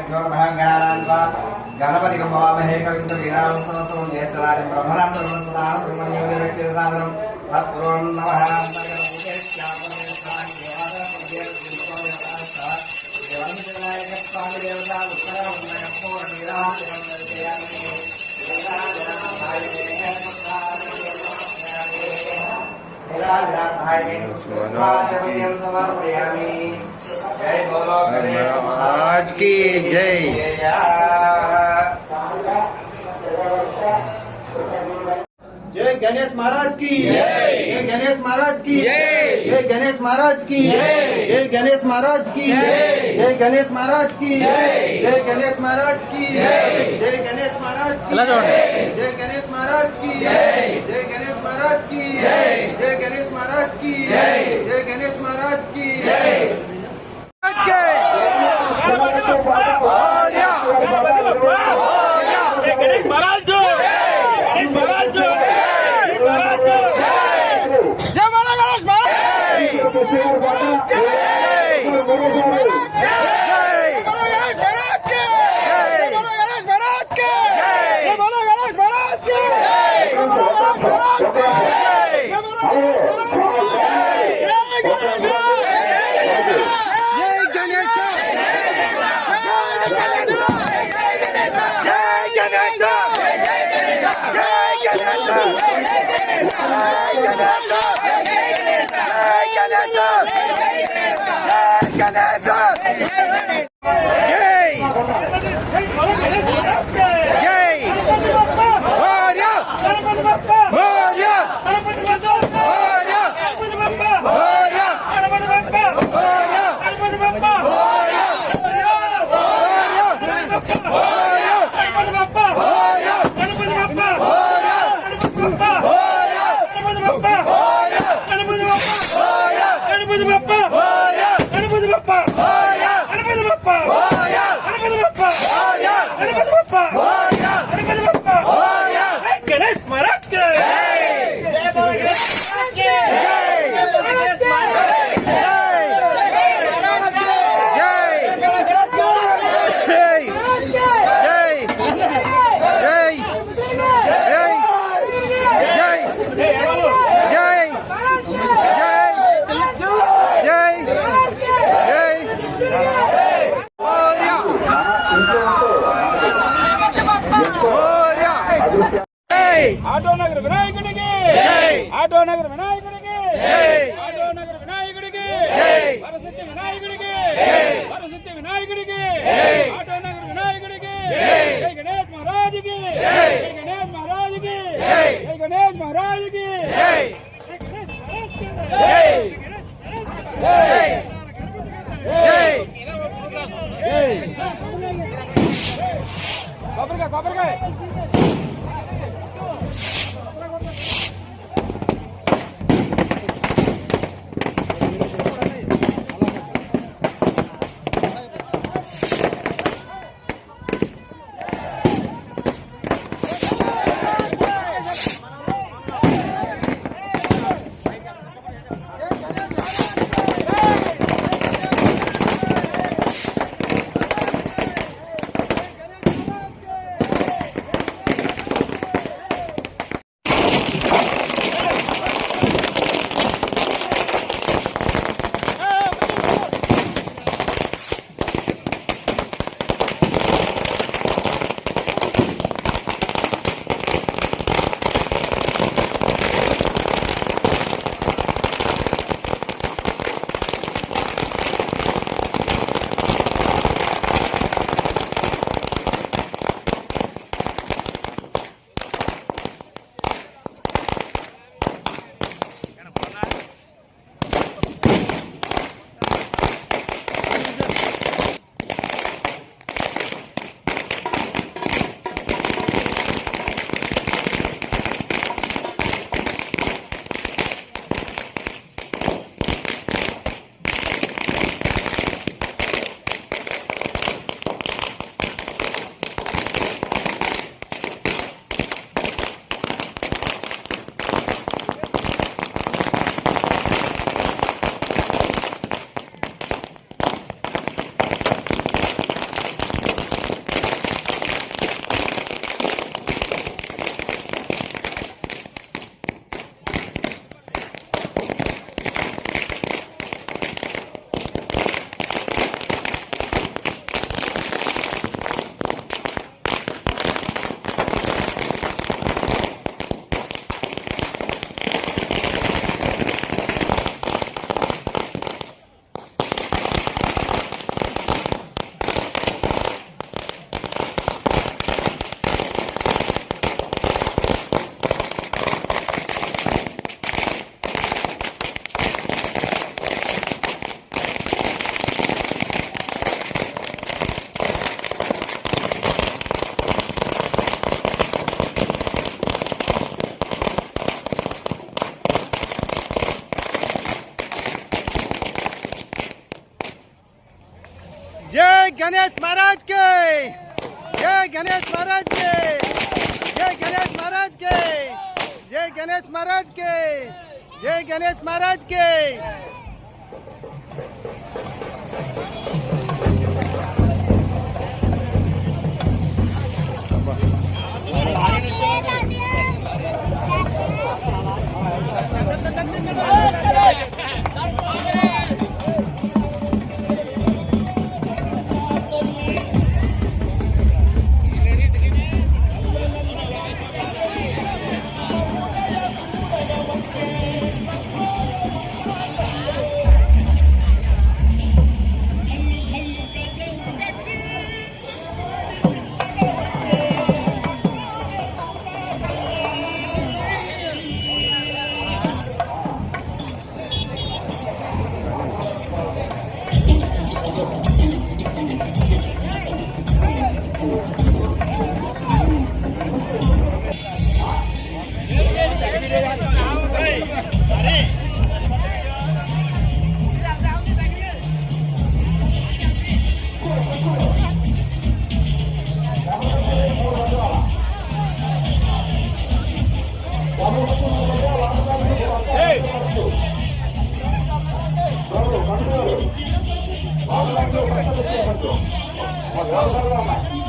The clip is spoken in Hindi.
विष्णो महंगणानां त्वा गणपतिकं भवामहे कविं वीरावन्तमस्तमं ज्येष्ठराजं ब्रह्मणान्तरं सुदानं ब्रह्मण्योगिरक्षितसाधनं तत्पुरों नमः సమర్పయామి महाराज की जय जय गणेश महाराज की जय गणेश महाराज की जय गणेश महाराज की जय गणेश महाराज की जय गणेश महाराज की जय गणेश महाराज की जय गणेश महाराज की जय गणेश महाराज की जय गणेश महाराज की जय गणेश महाराज की जय गणेश महाराज की Ganesh Hey, hey, hey, hey, ನಗರ ವಿನಾಯಕನಿಗೆ ಆಟೋ ನಗರ ವಿನಾಯಕನಿಗೆ ಆಟೋ ನಗರ ವಿನಾಯಕನಿಗೆ ವರಸತಿ ವಿನಾಯಕನಿಗೆ ವರಸತಿ ವಿನಾಯಕನಿಗೆ ಆಟೋ ನಗರ ವಿನಾಯಕನಿಗೆ ಜೈ ಗಣೇಶ್ ಮಹಾರಾಜಿಗೆ ಜೈ ಗಣೇಶ್ ಮಹಾರಾಜಿಗೆ ಜೈ ಗಣೇಶ್ ಮಹಾರಾಜಿಗೆ Cobre, cobre, cobre. Ganesh Maharaj के। जय गणेश महाराज के। जय गणेश महाराज के। जय गणेश महाराज के। जय गणेश महाराज के। Por favor, Roma.